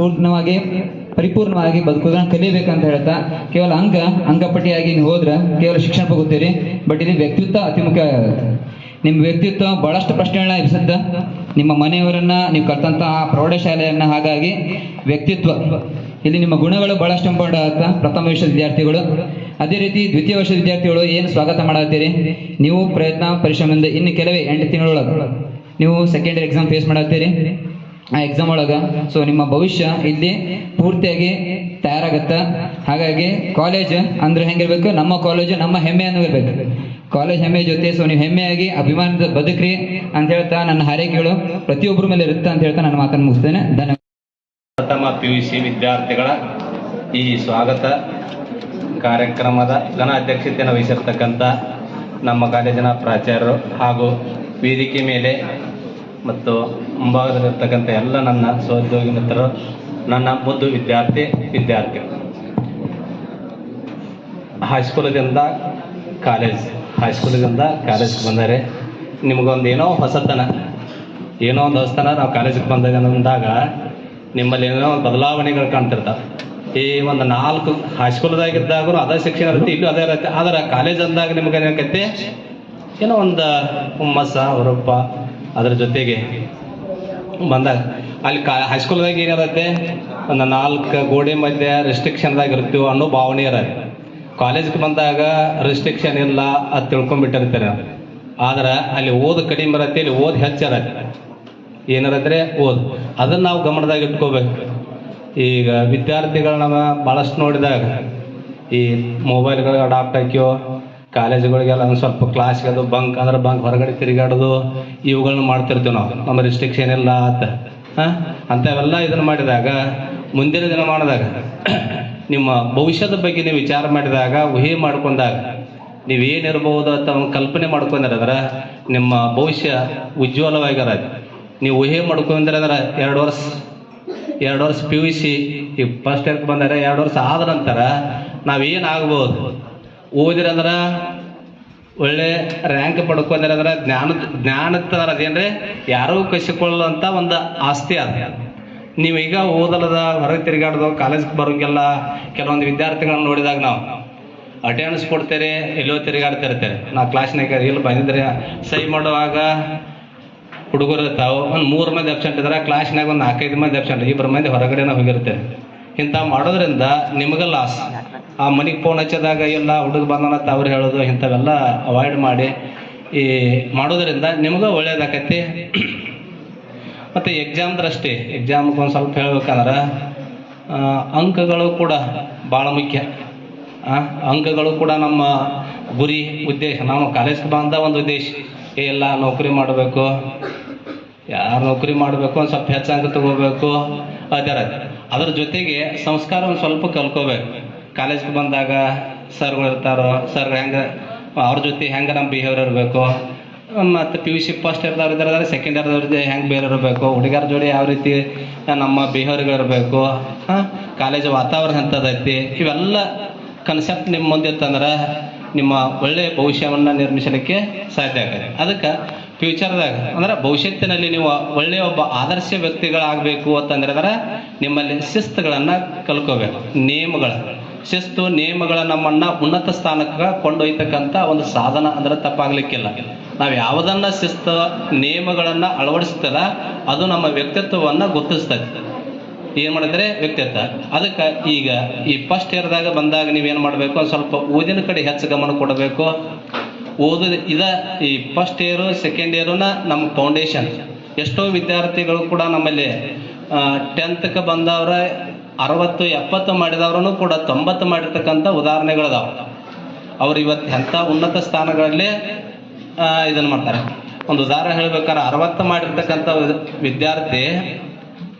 ಪೂರ್ಣವಾಗಿ ಪರಿಪೂರ್ಣವಾಗಿ ಬದುಕೋದನ್ನ ಕಲಿಬೇಕಂತ ಹೇಳ್ತಾ, ಕೇವಲ ಅಂಗ, ಅಂಗಪಟ್ಟಿಯಾಗಿ ನೀವು ಹೋದ್ರೆ ಕೇವಲ ಶಿಕ್ಷಣ ಹೋಗುತ್ತೀರಿ ಬಟ್ ಇಲ್ಲಿ ವ್ಯಕ್ತಿತ್ವ ಅತಿ ಮುಖ್ಯ. ನಿಮ್ಮ ವ್ಯಕ್ತಿತ್ವ ಬಹಳಷ್ಟು ಪ್ರಶ್ನೆಗಳನ್ನ ಎಬ್ಬಿಸುತ್ತೆ. ನಿಮ್ಮ ಮನೆಯವರನ್ನ, ನೀವು ಕಲ್ತಂತಹ ಪ್ರೌಢಶಾಲೆಯನ್ನ ಹಾಗಾಗಿ ವ್ಯಕ್ತಿತ್ವ. ಇಲ್ಲಿ ನಿಮ್ಮ ಗುಣಗಳು ಬಹಳಷ್ಟು ಇಂಪಾರ್ಟ್ ಆಗುತ್ತೆ, ಪ್ರಥಮ ವರ್ಷದ ವಿದ್ಯಾರ್ಥಿಗಳು. ಅದೇ ರೀತಿ ದ್ವಿತೀಯ ವರ್ಷದ ವಿದ್ಯಾರ್ಥಿಗಳು ಏನು ಸ್ವಾಗತ ಮಾಡತ್ತೀರಿ? ನೀವು ಪ್ರಯತ್ನ, ಪರಿಶ್ರಮದಿಂದ ಇನ್ನು ಕೆಲವೇ ಎಂಟು ತಿಂಗಳೊಳಗೆ ನೀವು ಸೆಕೆಂಡ್ ಇಯರ್ ಎಕ್ಸಾಮ್ ಫೇಸ್ ಮಾಡತ್ತೀರಿ. ಆ ಎಕ್ಸಾಮ್ ಒಳಗೆ. ಸೊ ನಿಮ್ಮ ಭವಿಷ್ಯ ಇಲ್ಲಿ ಪೂರ್ತಿಯಾಗಿ ತಯಾರಾಗತ್ತ? ಹಾಗಾಗಿ ಕಾಲೇಜ್ ಅಂದ್ರೆ ಹೆಂಗಿರ್ಬೇಕು? ನಮ್ಮ ಕಾಲೇಜು ನಮ್ಮ ಹೆಮ್ಮೆ ಇರಬೇಕು ಕಾಲೇಜ್ ಹೆಮ್ಮೆ ಜೊತೆ ಸೊ ನೀವು ಹೆಮ್ಮೆಯಾಗಿ ಅಭಿಮಾನದ ಬದುಕ್ರಿ ಅಂತ ಹೇಳ್ತಾ ನನ್ನ ಹಾರೈಕೆಗಳು. ಪ್ರತಿಯೊಬ್ಬರ ಮೇಲೆ ಇರುತ್ತೆ ಅಂತ ಹೇಳ್ತಾ ನನ್ನ ಮಾತನ್ನು ಮುಗಿಸ್ತೇನೆ. ಧನ್ಯವಾದ. ಪ್ರಥಮ ಪಿ ಯು ಸಿ ವಿದ್ಯಾರ್ಥಿಗಳ ಈ ಸ್ವಾಗತ. ಕಾರ್ಯಕ್ರಮದ ಘನ ಅಧ್ಯಕ್ಷತೆಯನ್ನು ವಹಿಸಿರ್ತಕ್ಕಂಥ ನಮ್ಮ ಕಾಲೇಜಿನ ಪ್ರಾಚಾರ್ಯರು ಹಾಗೂ ವೇದಿಕೆ ಮೇಲೆ ಮತ್ತು ಮುಂಭಾಗದಲ್ಲಿರ್ತಕ್ಕಂಥ ಎಲ್ಲ ನನ್ನ ಸಹೋದ್ಯೋಗಿ ಮಿತ್ರರು ನನ್ನ ಮುದ್ದು ವಿದ್ಯಾರ್ಥಿ ವಿದ್ಯಾರ್ಥಿ. ಹೈಸ್ಕೂಲದಿಂದ ಕಾಲೇಜ್ ಹೈಸ್ಕೂಲಿಂದ ಕಾಲೇಜ್ಗೆ ಬಂದರೆ ನಿಮಗೊಂದು ಏನೋ ಹೊಸತನ, ಏನೋ ಒಂದು ಹೊಸತನ ನಾವು ಕಾಲೇಜಿಗೆ ಬಂದಾಗ ಅಂದಾಗ ನಿಮ್ಮಲ್ಲಿ ಏನೋ ಬದಲಾವಣೆಗಳು ಕಾಣ್ತಿರ್ತಾವೆ. ಈ ಒಂದು ನಾಲ್ಕು ಹೈಸ್ಕೂಲ್ದಾಗಿದ್ದಾಗೂ ಅದೇ ಶಿಕ್ಷಣ ಇರುತ್ತೆ, ಇಲ್ಲೂ ಅದೇ ಇರುತ್ತೆ. ಆದರೆ ಕಾಲೇಜ್ ಅಂದಾಗ ನಿಮ್ಗೆ ಏನಾಗತ್ತೆ ಏನೋ ಒಂದು ಹುಮ್ಮಸ್ಸ ಹೊರಪ್ಪ ಅದ್ರ ಜೊತೆಗೆ ಬಂದಾಗ ಅಲ್ಲಿ ಕಾ ಹೈಸ್ಕೂಲ್ದಾಗ ಏನಿರುತ್ತೆ ಒಂದು ನಾಲ್ಕು ಗೋಡೆ ಮಧ್ಯೆ ರೆಸ್ಟ್ರಿಕ್ಷನ್ದಾಗ ಇರ್ತೀವಿ ಅನ್ನೋ ಭಾವನೆ ಇರತ್ತೆ. ಕಾಲೇಜ್ಗೆ ಬಂದಾಗ ರೆಸ್ಟ್ರಿಕ್ಷನ್ ಇಲ್ಲ ಅದು ತಿಳ್ಕೊಂಡ್ಬಿಟ್ಟಿರ್ತಾರೆ. ಆದ್ರೆ ಅಲ್ಲಿ ಓದು ಕಡಿಮೆ ಇರತ್ತೆ ಇಲ್ಲಿ ಓದು ಹೆಚ್ಚಿರತ್ತೆ ಏನಿರತ್ತೆ ಓದು. ಅದನ್ನು ನಾವು ಗಮನದಾಗ ಇಟ್ಕೋಬೇಕು. ಈಗ ವಿದ್ಯಾರ್ಥಿಗಳನ್ನ ಭಾಳಷ್ಟು ನೋಡಿದಾಗ, ಈ ಮೊಬೈಲ್ಗಳಿಗೆ ಅಡಾಪ್ಟ್ ಹಾಕ್ಯೋ ಕಾಲೇಜುಗಳಿಗೆಲ್ಲ ಒಂದು ಸ್ವಲ್ಪ ಕ್ಲಾಸ್ಗೆ ಅದು ಬಂಕ್ ಅಂದ್ರೆ ಬಂಕ್ ಹೊರಗಡೆ ತಿರುಗಾಡೋದು ಇವುಗಳನ್ನ ಮಾಡ್ತಿರ್ತೀವಿ ನಾವು. ನಮ್ಮ ರಿಸ್ಟ್ರಿಕ್ಷನ್ ಇಲ್ಲ ಆತ ಹಾಂ? ಅಂಥವೆಲ್ಲ ಇದನ್ನು ಮಾಡಿದಾಗ, ಮುಂದಿನ ದಿನ ಮಾಡಿದಾಗ, ನಿಮ್ಮ ಭವಿಷ್ಯದ ಬಗ್ಗೆ ನೀವು ವಿಚಾರ ಮಾಡಿದಾಗ, ಊಹೆ ಮಾಡ್ಕೊಂಡಾಗ, ನೀವೇನಿರ್ಬೋದು ಅಂತ ಒಂದು ಕಲ್ಪನೆ ಮಾಡ್ಕೊಂಡಿರೋದ್ರ, ನಿಮ್ಮ ಭವಿಷ್ಯ ಉಜ್ವಲವಾಗಿರ ನೀವು ಊಹೆ ಮಾಡ್ಕೊಂಡ್ರೆ ಅಂದ್ರೆ ಎರಡು ವರ್ಷ ಎರಡು ವರ್ಷ ಪಿ ಯು ಸಿ ಈಗ ಫಸ್ಟ್ ಇಯರ್ಗೆ ಬಂದರೆ ಎರಡು ವರ್ಷ ಆದ ನಂತರ ನಾವೇನು ಆಗ್ಬೋದು ಓದಿರಂದ್ರೆ ಒಳ್ಳೆ ರ್ಯಾಂಕ್ ಪಡ್ಕೊಂಡ್ರೆ ಅಂದ್ರೆ ಜ್ಞಾನ ಜ್ಞಾನದ ಅದೇನ್ರಿ? ಯಾರೂ ಕಸಿಕೊಳ್ಳುವಂಥ ಒಂದು ಆಸ್ತಿ ಅದ. ನೀವೀಗ ಓದಲದ, ಹೊರಗೆ ತಿರುಗಾಡೋದು ಕಾಲೇಜ್ಗೆ ಬರೋಂಗೆಲ್ಲ ಕೆಲವೊಂದು ವಿದ್ಯಾರ್ಥಿಗಳನ್ನ ನೋಡಿದಾಗ ನಾವು ಅಟೆಂಡೆನ್ಸ್ ಕೊಡ್ತೇವೆ ಎಲ್ಲೋ ತಿರುಗಾಡ್ತಿರ್ತಾರೆ ನಾ ಕ್ಲಾಸ್ನಾಗ ಎಲ್ಲಿ ಬಂದಿದ್ರೆ ಸಹಿ ಮಾಡುವಾಗ ಹುಡುಗರು ಇರ್ತಾವೆ ಒಂದು ಮೂರು ಮಂದಿ ಅಬ್ಸೆಂಟ್ ಇದ್ದಾರೆ ಕ್ಲಾಸ್ನಾಗ ಒಂದು ನಾಲ್ಕೈದು ಮಂದಿ ಅಬ್ಸೆಂಟ್ ಇಬ್ಬರು ಮಂದಿ ಹೊರಗಡೆನ ಹೋಗಿರ್ತಾರೆ. ಇಂಥ ಮಾಡೋದ್ರಿಂದ ನಿಮಗೆ ಲಾಸ್ ಆ ಮನೆಗೆ ಫೋನ್ ಹಚ್ಚಿದಾಗ ಎಲ್ಲ ಹುಡುಗ ಬಂದನಂತ ಅವ್ರು ಹೇಳೋದು ಇಂಥವೆಲ್ಲ ಅವಾಯ್ಡ್ ಮಾಡಿ ಈ ಮಾಡೋದ್ರಿಂದ ನಿಮಗೂ ಒಳ್ಳೇದಾಕೈತಿ. ಮತ್ತು ಎಕ್ಸಾಮ್ದ್ರಷ್ಟೇ ಎಕ್ಸಾಮ್ಗೆ ಒಂದು ಸ್ವಲ್ಪ ಹೇಳ್ಬೇಕಂದ್ರೆ ಅಂಕಗಳು ಕೂಡ ಭಾಳ ಮುಖ್ಯ. ಅಂಕಗಳು ಕೂಡ ನಮ್ಮ ಗುರಿ ಉದ್ದೇಶ. ನಾವು ಕಾಲೇಜ್ಗೆ ಬಂದ ಒಂದು ಉದ್ದೇಶ. ಎಲ್ಲ ನೌಕರಿ ಮಾಡಬೇಕು. ಯಾರು ನೌಕರಿ ಮಾಡಬೇಕು, ಒಂದು ಸ್ವಲ್ಪ ಹೆಚ್ಚು ಅಂಕ ತಗೋಬೇಕು ಅದರ ಅದ್ರ ಜೊತೆಗೆ ಸಂಸ್ಕಾರ ಒಂದು ಸ್ವಲ್ಪ ಕಲ್ಕೋಬೇಕು ಕಾಲೇಜ್ಗೆ ಬಂದಾಗ ಸರ್ಗಳು ಇರ್ತಾರೋ, ಸರ್ ಹೆಂಗೆ, ಅವ್ರ ಜೊತೆ ಹೆಂಗೆ ನಮ್ಮ ಬಿಹೇವಿಯರ್ ಇರಬೇಕು. ಮತ್ತು ಪಿ ಯು ಸಿ ಫಸ್ಟ್ ಇರ್ದವ್ರು ಇದ್ದಾರೆ ಸೆಕೆಂಡ್ ಇಯರ್ದವ್ರ ಜೊತೆ ಹೆಂಗೆ ಬೇರೆ ಇರಬೇಕು. ಹುಡುಗರ ಜೋಡಿ ಯಾವ ರೀತಿ ನಮ್ಮ ಬಿಹೇವಿಯರ್ಗಳು ಇರಬೇಕು. ಹಾಂ? ಕಾಲೇಜ್ ವಾತಾವರಣ ಎಂಥದೈತಿ ಇವೆಲ್ಲ ಕನ್ಸೆಪ್ಟ್ ನಿಮ್ಮ ಮುಂದೆ ಇತ್ತಂದ್ರೆ ನಿಮ್ಮ ಒಳ್ಳೆಯ ಭವಿಷ್ಯವನ್ನು ನಿರ್ಮಿಸಲಿಕ್ಕೆ ಸಾಧ್ಯ ಆಗುತ್ತೆ. ಅದಕ್ಕೆ ಫ್ಯೂಚರ್ದಾಗ ಅಂದ್ರೆ ಭವಿಷ್ಯತ್ತಿನಲ್ಲಿ ನೀವು ಒಳ್ಳೆಯ ಒಬ್ಬ ಆದರ್ಶ ವ್ಯಕ್ತಿಗಳಾಗಬೇಕು ಅಂತಂದ್ರೆ ನಿಮ್ಮಲ್ಲಿ ಶಿಸ್ತುಗಳನ್ನು ಕಲ್ಕೋಬೇಕು ನಿಯಮಗಳ ಶಿಸ್ತು ನಿಯಮಗಳ ನಮ್ಮನ್ನ ಉನ್ನತ ಸ್ಥಾನಕ್ಕೆ ಕೊಂಡೊಯ್ತಕ್ಕಂಥ ಒಂದು ಸಾಧನ ಅಂದ್ರೆ ತಪ್ಪಾಗ್ಲಿಕ್ಕಿಲ್ಲ. ನಾವು ಯಾವುದನ್ನ ಶಿಸ್ತು ನಿಯಮಗಳನ್ನ ಅಳವಡಿಸ್ತದ ಅದು ನಮ್ಮ ವ್ಯಕ್ತಿತ್ವವನ್ನು ಗುರುತಿಸ್ತದೆ. ಏನು ಮಾಡಿದ್ರೆ ವ್ಯಕ್ತಿತ್ವ? ಅದಕ್ಕೆ ಈಗ ಈ ಫಸ್ಟ್ ಇಯರ್ದಾಗ ಬಂದಾಗ ನೀವೇನು ಮಾಡಬೇಕು? ಸ್ವಲ್ಪ ಓದಿನ ಕಡೆ ಹೆಚ್ಚು ಗಮನ ಕೊಡಬೇಕು. ಓದೋದು ಇದ ಈ ಫಸ್ಟ್ ಇಯರು ಸೆಕೆಂಡ್ ಇಯರುನ ನಮ್ಮ ಫೌಂಡೇಶನ್ ಎಷ್ಟೋ ವಿದ್ಯಾರ್ಥಿಗಳು ಕೂಡ ನಮ್ಮಲ್ಲಿ ಟೆಂತ್ಗೆ ಬಂದವ್ರ, ಅರವತ್ತು, ಎಪ್ಪತ್ತು ಮಾಡಿದವ್ರೂ ಕೂಡ ತೊಂಬತ್ತು ಮಾಡಿರ್ತಕ್ಕಂಥ ಉದಾಹರಣೆಗಳಿದಾವೆ. ಅವ್ರು ಇವತ್ತು ಎಂಥ ಉನ್ನತ ಸ್ಥಾನಗಳಲ್ಲಿ ಇದನ್ನು ಮಾಡ್ತಾರೆ. ಒಂದು ಉದಾಹರಣೆ ಹೇಳ್ಬೇಕಾದ್ರೆ ಅರವತ್ತು ಮಾಡಿರ್ತಕ್ಕಂಥ ವಿದ್ಯಾರ್ಥಿ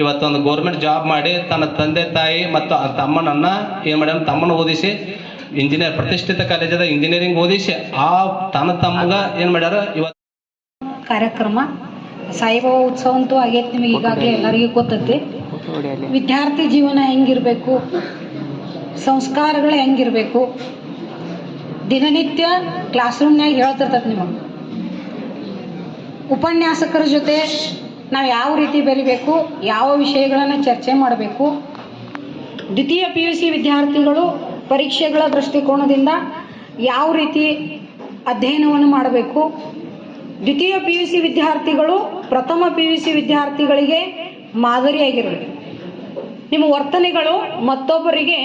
ಇವತ್ತೊಂದು ಗೌರ್ಮೆಂಟ್ ಜಾಬ್ ಮಾಡಿ ತನ್ನ ತಂದೆ ತಾಯಿ ಮತ್ತು ತಮ್ಮನನ್ನು ಏನು ಮಾಡ್ಯಾನ ತಮ್ಮನ ಓದಿಸಿ ಇಂಜಿನಿಯರ್ ಪ್ರತಿಷ್ಠಿತ ಕಾಲೇಜದ ಇಂಜಿನಿಯರಿಂಗ್ ಓದಿಸಿ ಆ ತನ್ನ ತಮ್ಮಗ ಏನು ಮಾಡ್ಯಾರ ಇವತ್ತು ಕಾರ್ಯಕ್ರಮ ಸಾಯಿಬಾಬಾ ಉತ್ಸವ ಅಂತೂ ಆಗೈತೆ ನಿಮಗೆ ಈಗಾಗಲೇ ಎಲ್ಲರಿಗೂ ಗೊತ್ತೈತಿ. ವಿದ್ಯಾರ್ಥಿ ಜೀವನ ಹೆಂಗಿರಬೇಕು? ಸಂಸ್ಕಾರಗಳು ಹೆಂಗಿರಬೇಕು? ದಿನನಿತ್ಯ ಕ್ಲಾಸ್ ರೂಮ್ನಾಗ ಹೇಳ್ತಿರ್ತೈತೆ ನಿಮಗೆ. ಉಪನ್ಯಾಸಕರ ಜೊತೆ ನಾವು ಯಾವ ರೀತಿ ಬೆರಿಬೇಕು ಯಾವ ವಿಷಯಗಳನ್ನು ಚರ್ಚೆ ಮಾಡಬೇಕು? ದ್ವಿತೀಯ ಪಿ ಯು ಸಿ ವಿದ್ಯಾರ್ಥಿಗಳು ಪರೀಕ್ಷೆಗಳ ದೃಷ್ಟಿಕೋನದಿಂದ ಯಾವ ರೀತಿ ಅಧ್ಯಯನವನ್ನು ಮಾಡಬೇಕು? ದ್ವಿತೀಯ ಪಿ ಯು ಸಿ ವಿದ್ಯಾರ್ಥಿಗಳು ಪ್ರಥಮ ಪಿ ಯು ಸಿ ವಿದ್ಯಾರ್ಥಿಗಳಿಗೆ ಮಾದರಿಯಾಗಿರಬೇಕು. ನಿಮ್ಮ ವರ್ತನೆಗಳು ಮತ್ತೊಬ್ಬರಿಗೆ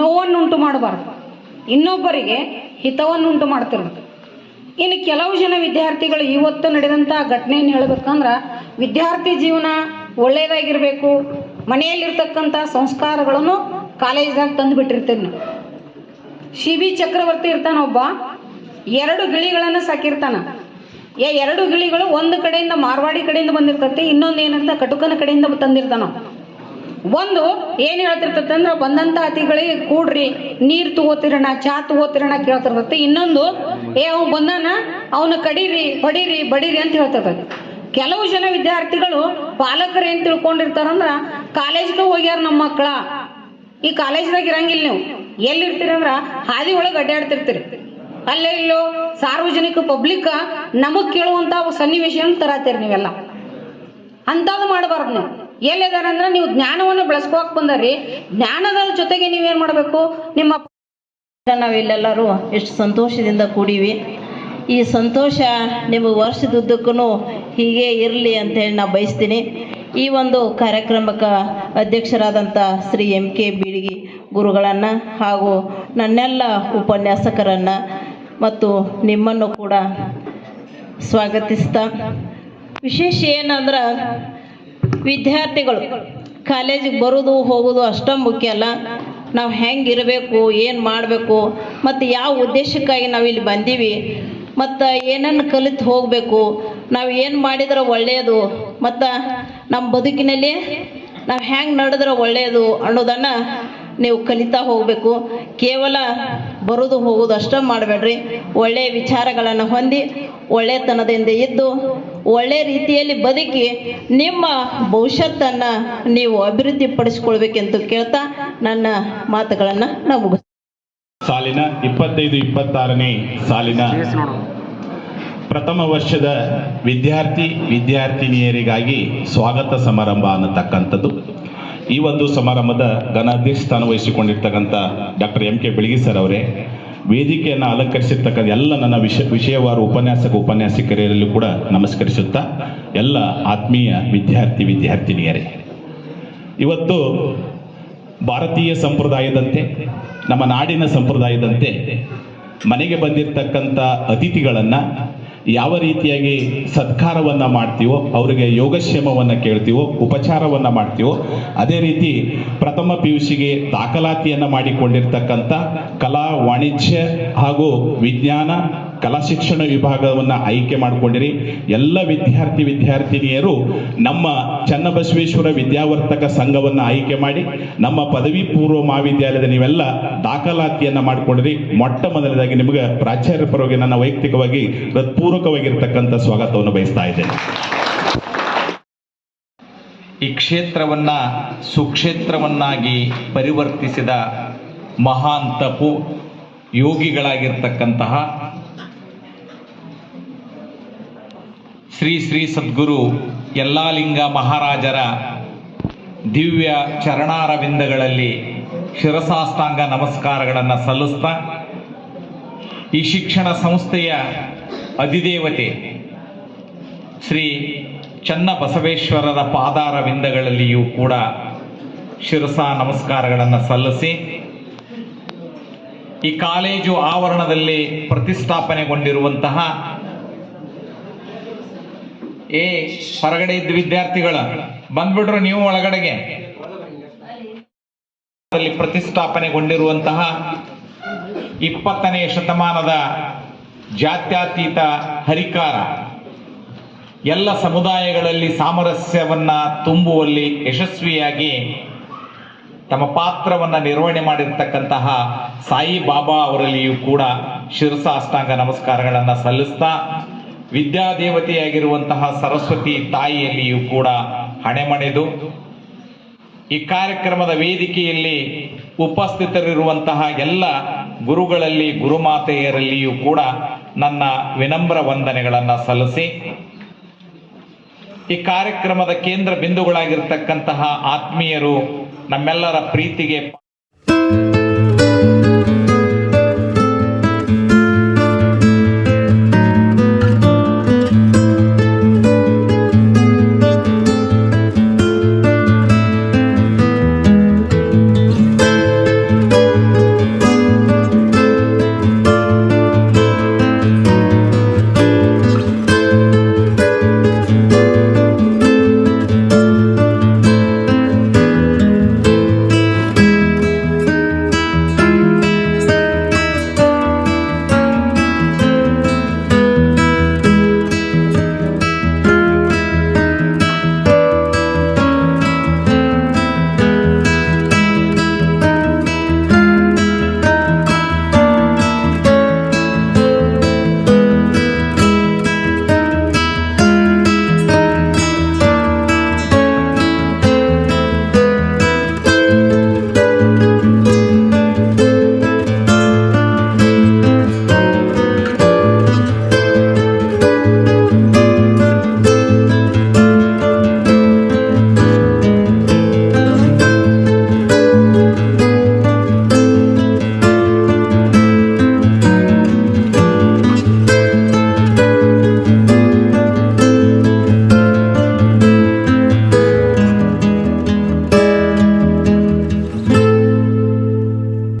ನೋವನ್ನುಂಟು ಮಾಡಬಾರ್ದು. ಇನ್ನೊಬ್ಬರಿಗೆ ಹಿತವನ್ನುಂಟು ಮಾಡ್ತಿರ್ಬೇಕು. ಇನ್ನು ಕೆಲವು ಜನ ವಿದ್ಯಾರ್ಥಿಗಳು ಇವತ್ತು ನಡೆದಂಥ ಘಟನೆಯನ್ನು ಹೇಳಬೇಕಂದ್ರೆ ವಿದ್ಯಾರ್ಥಿ ಜೀವನ ಒಳ್ಳೆಯದಾಗಿರಬೇಕು ಮನೆಯಲ್ಲಿರ್ತಕ್ಕಂಥ ಸಂಸ್ಕಾರಗಳನ್ನು ಕಾಲೇಜ್ದಾಗ ತಂದು ಬಿಟ್ಟಿರ್ತೀವಿ ನಾವು. ಸಿ ಬಿ ಚಕ್ರವರ್ತಿ ಇರ್ತಾನ ಒಬ್ಬ. ಎರಡು ಗಿಳಿಗಳನ್ನು ಸಾಕಿರ್ತಾನ. ಏ, ಎರಡು ಗಿಳಿಗಳು ಒಂದು ಕಡೆಯಿಂದ ಮಾರ್ವಾಡಿ ಕಡೆಯಿಂದ ಬಂದಿರ್ತೈತಿ, ಇನ್ನೊಂದು ಏನಂತ ಕಟುಕನ ಕಡೆಯಿಂದ ತಂದಿರ್ತಾನ. ಒಂದು ಏನು ಹೇಳ್ತಿರ್ತತೆ ಅಂದ್ರೆ ಬಂದಂತ ಅತಿಗಳಿಗೆ ಕೂಡ್ರಿ, ನೀರು ತಗೋತಿರಣ, ಚಾ ತಗೋತಿರಣ ಕೇಳ್ತಿರ್ತತಿ. ಇನ್ನೊಂದು, ಏ, ಅವ್ ಬಂದಾನ, ಅವನು ಕಡೀರಿ ಬಡೀರಿ ಬಡೀರಿ ಅಂತ ಹೇಳ್ತಿರ್ತತಿ. ಕೆಲವು ಜನ ವಿದ್ಯಾರ್ಥಿಗಳು ಪಾಲಕರು ಏನ್ ತಿಳ್ಕೊಂಡಿರ್ತಾರಂದ್ರ, ಕಾಲೇಜ್ಗೆ ಹೋಗ್ಯಾರ ನಮ್ಮ ಮಕ್ಕಳ. ಈ ಕಾಲೇಜ್ದಾಗ ಇರಂಗಿಲ್ಲ ನೀವು. ಎಲ್ಲಿರ್ತೀರಿ ಅಂದ್ರ ಹಾದಿ ಒಳಗೆ ಅಡ್ಡಾಡ್ತಿರ್ತೀರಿ ಅಲ್ಲೇ ಇಲ್ಲೋ ಸಾರ್ವಜನಿಕ ಪಬ್ಲಿಕ್ ನಮಗ್ ಕೇಳುವಂತ ಸನ್ನಿವೇಶ ತರಾತೀರಿ ನೀವೆಲ್ಲ. ಅಂತಾದ್ ಮಾಡಬಾರ್ದು ನೀವು. ಎಲ್ಲಿದಾರಂದ್ರ ನೀವು ಜ್ಞಾನವನ್ನು ಬೆಳೆಸ್ಕೋಕ್ ಬಂದರಿ. ಜ್ಞಾನದ ಜೊತೆಗೆ ನೀವೇನ್ ಮಾಡಬೇಕು? ನಿಮ್ಮ ನಾವಿಲ್ಲೆಲ್ಲರೂ ಎಷ್ಟು ಸಂತೋಷದಿಂದ ಕೂಡಿವಿ. ಈ ಸಂತೋಷ ನಿಮಗೆ ವರ್ಷದುದ್ದಕ್ಕೂ ಹೀಗೆ ಇರಲಿ ಅಂತೇಳಿ ನಾ ಬಯಸ್ತೀನಿ. ಈ ಒಂದು ಕಾರ್ಯಕ್ರಮಕ್ಕೆ ಅಧ್ಯಕ್ಷರಾದಂಥ ಶ್ರೀ ಎಂ ಕೆ ಬೀಳಿಗಿ ಗುರುಗಳನ್ನು ಹಾಗೂ ನನ್ನೆಲ್ಲ ಉಪನ್ಯಾಸಕರನ್ನು ಮತ್ತು ನಿಮ್ಮನ್ನು ಕೂಡ ಸ್ವಾಗತಿಸ್ತಾ. ವಿಶೇಷ ಏನಂದ್ರೆ, ವಿದ್ಯಾರ್ಥಿಗಳು ಕಾಲೇಜಿಗೆ ಬರೋದು ಹೋಗೋದು ಅಷ್ಟೇ ಮುಖ್ಯ ಅಲ್ಲ. ನಾವು ಹೆಂಗೆ ಇರಬೇಕು, ಏನು ಮಾಡಬೇಕು, ಮತ್ತು ಯಾವ ಉದ್ದೇಶಕ್ಕಾಗಿ ನಾವು ಇಲ್ಲಿ ಬಂದೀವಿ, ಮತ್ತು ಏನನ್ನು ಕಲಿತು ಹೋಗಬೇಕು, ನಾವು ಏನು ಮಾಡಿದ್ರೆ ಒಳ್ಳೆಯದು ಮತ್ತು ನಮ್ಮ ಬದುಕಿನಲ್ಲಿ ನಾವು ಹೆಂಗೆ ನಡೆದ್ರೆ ಒಳ್ಳೆಯದು ಅನ್ನೋದನ್ನು ನೀವು ಕಲಿತಾ ಹೋಗಬೇಕು ಕೇವಲ ಬರೋದು ಹೋಗೋದು ಅಷ್ಟೇ ಮಾಡಬೇಡ್ರಿ ಒಳ್ಳೆಯ ವಿಚಾರಗಳನ್ನು ಹೊಂದಿ, ಒಳ್ಳೆತನದಿಂದ ಇದ್ದು, ಒಳ್ಳೆ ರೀತಿಯಲ್ಲಿ ಬದುಕಿ ನಿಮ್ಮ ಭವಿಷ್ಯತ್ತನ್ನು ನೀವು ಅಭಿವೃದ್ಧಿ ಪಡಿಸ್ಕೊಳ್ಬೇಕೆಂದು ಕೇಳ್ತಾ ನನ್ನ ಮಾತುಗಳನ್ನು ನಾವು. ಸಾಲಿನ ಇಪ್ಪತ್ತೈದು, ಇಪ್ಪತ್ತಾರನೇ ಸಾಲಿನ ಪ್ರಥಮ ವರ್ಷದ ವಿದ್ಯಾರ್ಥಿ, ವಿದ್ಯಾರ್ಥಿನಿಯರಿಗಾಗಿ ಸ್ವಾಗತ ಸಮಾರಂಭ ಅನ್ನತಕ್ಕಂಥದ್ದು ಈ ಒಂದು ಸಮಾರಂಭದ ಘನಾಧ್ಯಕ್ಷ ಸ್ಥಾನ ವಹಿಸಿಕೊಂಡಿರ್ತಕ್ಕಂಥ doctor M K Belagi sir ಅವರೇ, ವೇದಿಕೆಯನ್ನು ಅಲಂಕರಿಸಿರ್ತಕ್ಕಂಥ ಎಲ್ಲ ನನ್ನ ವಿಷ, ವಿಷಯವಾರು ಉಪನ್ಯಾಸಕ ಉಪನ್ಯಾಸಕರಲ್ಲೂ ಕೂಡ ನಮಸ್ಕರಿಸುತ್ತಾ, ಎಲ್ಲ ಆತ್ಮೀಯ ವಿದ್ಯಾರ್ಥಿ, ವಿದ್ಯಾರ್ಥಿನಿಯರೇ. ಇವತ್ತು ಭಾರತೀಯ ಸಂಪ್ರದಾಯದಂತೆ, ನಮ್ಮ ನಾಡಿನ ಸಂಪ್ರದಾಯದಂತೆ ಮನೆಗೆ ಬಂದಿರತಕ್ಕಂಥ ಅತಿಥಿಗಳನ್ನು ಯಾವ ರೀತಿಯಾಗಿ ಸತ್ಕಾರವನ್ನು ಮಾಡ್ತೀವೋ, ಅವರಿಗೆ ಯೋಗಕ್ಷೇಮವನ್ನು ಕೇಳ್ತೀವೋ, ಉಪಚಾರವನ್ನು ಮಾಡ್ತೀವೋ, ಅದೇ ರೀತಿ ಪ್ರಥಮ ಪಿ ಯು ಸಿಗೆ ದಾಖಲಾತಿಯನ್ನು ಮಾಡಿಕೊಂಡಿರ್ತಕ್ಕಂಥ ಕಲಾ ವಾಣಿಜ್ಯ ಹಾಗೂ ವಿಜ್ಞಾನ ಕಲಾ ಶಿಕ್ಷಣ ವಿಭಾಗವನ್ನು ಆಯ್ಕೆ ಮಾಡಿಕೊಂಡಿರಿ. ಎಲ್ಲ ವಿದ್ಯಾರ್ಥಿ ವಿದ್ಯಾರ್ಥಿನಿಯರು ನಮ್ಮ ಚನ್ನಬಸವೇಶ್ವರ ವಿದ್ಯಾವರ್ತಕ ಸಂಘವನ್ನು ಆಯ್ಕೆ ಮಾಡಿ, ನಮ್ಮ ಪದವಿ ಪೂರ್ವ ಮಹಾವಿದ್ಯಾಲಯದ ನೀವೆಲ್ಲ ದಾಖಲಾತಿಯನ್ನು ಮಾಡಿಕೊಂಡಿರಿ. ಮೊಟ್ಟ ಮೊದಲನೇದಾಗಿ ನಿಮಗೆ ಪ್ರಾಚಾರ್ಯ ಪರವಾಗಿ ನನ್ನ ವೈಯಕ್ತಿಕವಾಗಿ ಹೃತ್ಪೂರ್ವಕವಾಗಿರ್ತಕ್ಕಂಥ ಸ್ವಾಗತವನ್ನು ಬಯಸ್ತಾ ಇದ್ದೇನೆ. ಈ ಕ್ಷೇತ್ರವನ್ನ ಸುಕ್ಷೇತ್ರವನ್ನಾಗಿ ಪರಿವರ್ತಿಸಿದ ಮಹಾನ್ ತಪು ಯೋಗಿಗಳಾಗಿರ್ತಕ್ಕಂತಹ ಶ್ರೀ ಶ್ರೀ ಸದ್ಗುರು ಎಲ್ಲಾಲಿಂಗ ಮಹಾರಾಜರ ದಿವ್ಯ ಚರಣಾರವಿಂದಗಳಲ್ಲಿ ಶಿರಸಾಷ್ಟಾಂಗ ನಮಸ್ಕಾರಗಳನ್ನು ಸಲ್ಲಿಸ್ತಾ, ಈ ಶಿಕ್ಷಣ ಸಂಸ್ಥೆಯ ಅಧಿದೇವತೆ ಶ್ರೀ ಚನ್ನ ಬಸವೇಶ್ವರರ ಪಾದಾರವಿಂದಗಳಲ್ಲಿಯೂ ಕೂಡ ಶಿರಸ ನಮಸ್ಕಾರಗಳನ್ನು ಸಲ್ಲಿಸಿ, ಈ ಕಾಲೇಜು ಆವರಣದಲ್ಲಿ ಪ್ರತಿಷ್ಠಾಪನೆಗೊಂಡಿರುವಂತಹ ಏ, ಹೊರಗಡೆ ಇದ್ದ ವಿದ್ಯಾರ್ಥಿಗಳು, ಬಂದ್ಬಿಟ್ರು ನೀವು ಒಳಗಡೆಗೆ. ಪ್ರತಿಷ್ಠಾಪನೆಗೊಂಡಿರುವಂತಹ ಇಪ್ಪತ್ತನೇ ಶತಮಾನದ ಜಾತ್ಯತೀತ ಹರಿಕಾರ. ಎಲ್ಲ ಸಮುದಾಯಗಳಲ್ಲಿ ಸಾಮರಸ್ಯವನ್ನ ತುಂಬುವಲ್ಲಿ ಯಶಸ್ವಿಯಾಗಿ ತಮ್ಮ ಪಾತ್ರವನ್ನ ನಿರ್ವಹಣೆ ಮಾಡಿರ್ತಕ್ಕಂತಹ ಸಾಯಿ ಬಾಬಾ ಅವರಲ್ಲಿಯೂ ಕೂಡ ಶಿರಸ ಅಷ್ಟಾಂಗ ನಮಸ್ಕಾರಗಳನ್ನು ಸಲ್ಲಿಸ್ತಾ ವಿದ್ಯಾದೇವತೆಯಾಗಿರುವಂತಹ ಸರಸ್ವತಿ ತಾಯಿಯಲ್ಲಿಯೂ ಕೂಡ ಹಣೆಮಣೆದು, ಈ ಕಾರ್ಯಕ್ರಮದ ವೇದಿಕೆಯಲ್ಲಿ ಉಪಸ್ಥಿತರಿರುವಂತಹ ಎಲ್ಲ ಗುರುಗಳಲ್ಲಿ, ಗುರುಮಾತೆಯರಲ್ಲಿಯೂ ಕೂಡ ನನ್ನ ವಿನಮ್ರ ವಂದನೆಗಳನ್ನು ಸಲ್ಲಿಸಿ, ಈ ಕಾರ್ಯಕ್ರಮದ ಕೇಂದ್ರ ಬಿಂದುಗಳಾಗಿರ್ತಕ್ಕಂತಹ ಆತ್ಮೀಯರು ನಮ್ಮೆಲ್ಲರ ಪ್ರೀತಿಗೆ